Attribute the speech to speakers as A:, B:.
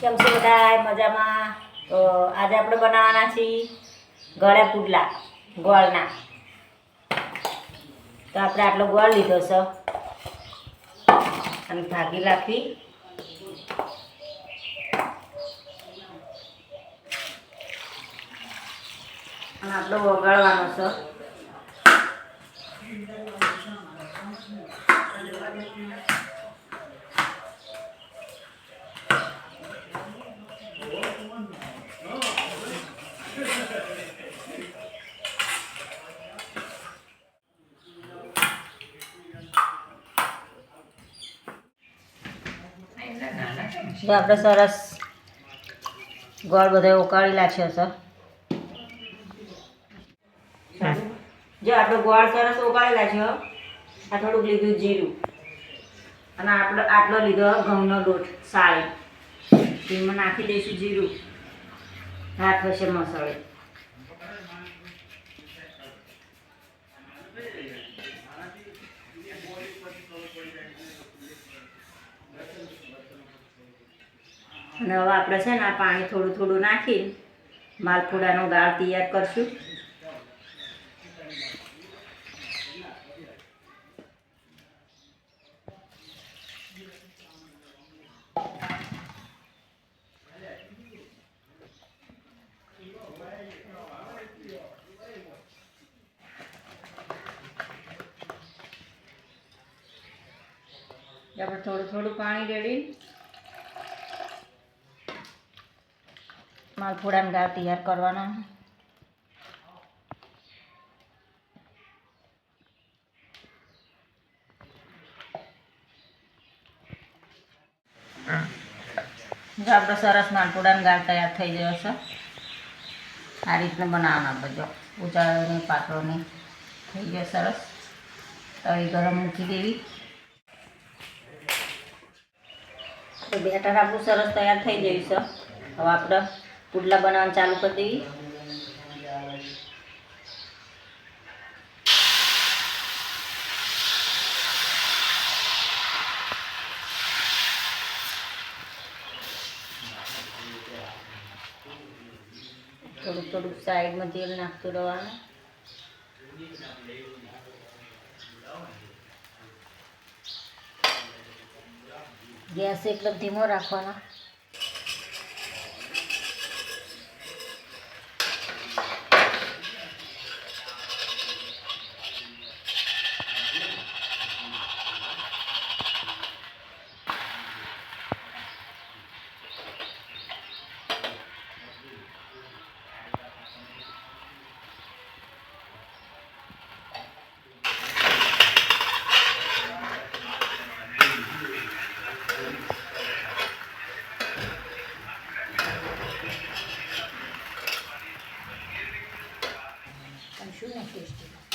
A: કેમ છો બધા મજામાં? તો આજે આપણે બનાવવાના છીએ ગળે પુડલા, ગોળના. તો આપણે આટલો ગોળ લીધો છે. અને ભાગી રાખવી અને આટલો વગાડવાનો છે. જો આપણે સરસ ગોળ બધો ઉકાળી નાખ્યો છે જો આપણે ગોળ સરસ ઉકાળી નાખ્યો આ થોડુંક લીધું જીરું. અને આપણે આટલો લીધો ઘઉંનો લોટ સાળી. તેમાં નાખી દઈશું જીરું. હાથ હશે મસાલે અને હવે આપણે છે ને આ પાણી થોડું થોડું નાખી માલપુડાનો દાળ તૈયાર કરશું. આપણે થોડું થોડું પાણી રેડી માલપુડાની ગાળ તૈયાર કરવાનો. જો આપણો સરસ માલપુડાની ગાળ તૈયાર થઈ ગયો છે. આ રીતનું બનાવવાનો બધો ઉચાળોને પાતળોને થઈ ગયો સરસ. તવી ગરમ મૂકી દેવી. તો બેટર આપણું સરસ તૈયાર થઈ ગયું છે. હવે આપણે પુડલા બનાવવાનું ચાલુ કરી દેવી થોડુંક થોડુંક સાઈડમાં તેલ નાખતું રહેવાનું ગેસ એકદમ ધીમો રાખવાનો પણ શું ને ટેસ્ટી